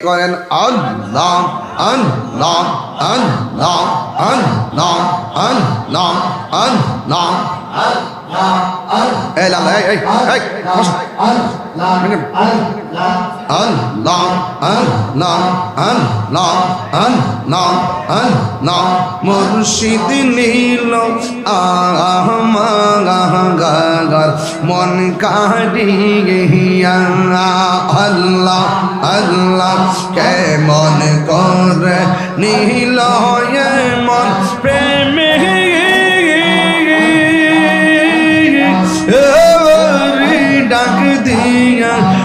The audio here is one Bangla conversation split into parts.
করেন আল্লাহ আল্লাহ আল্লাহ আল্লাহ আল্লাহ আল্লাহ এই লাল এই মুর্শিদ নীল আহমা মন কাহিয়া আল্লাহ আল্লাহ। নীল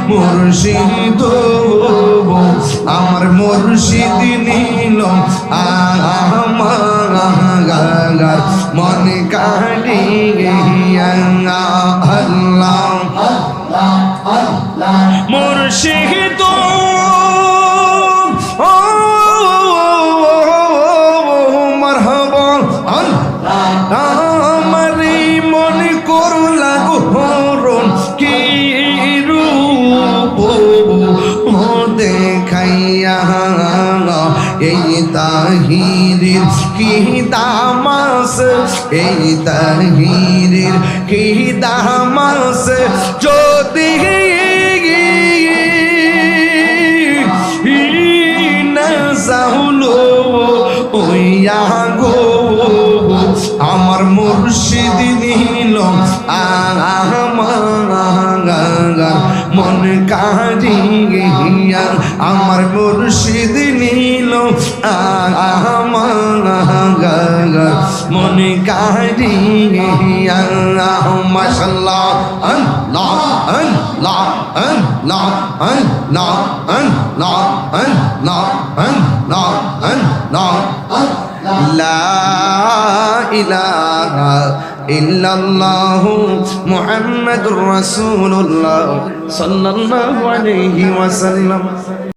মুর্শিদ আমার মুর্শিদ নীল আমার মন কাড়ি আল্লাহ। মুর্শিদ এই তাহিরির কি দামাস? এই তাহিরির কি দামাস? যদি সাহুলো ওইয়া গো আমার মুর্শিদ নীল আমার মন কারিয়া আমার মুর্শিদ মনে কারিয়া মশাল্লাহ আল্লাহ আল্লাহ আল্লাহ আল্লাহ আল্লাহ আল্লাহ আল্লাহ আল্লাহ, লা ইলাহা ইল্লাল্লাহু মুহাম্মাদুর রাসূলুল্লাহ সাল্লাল্লাহু আলাইহি ওয়াসাল্লাম।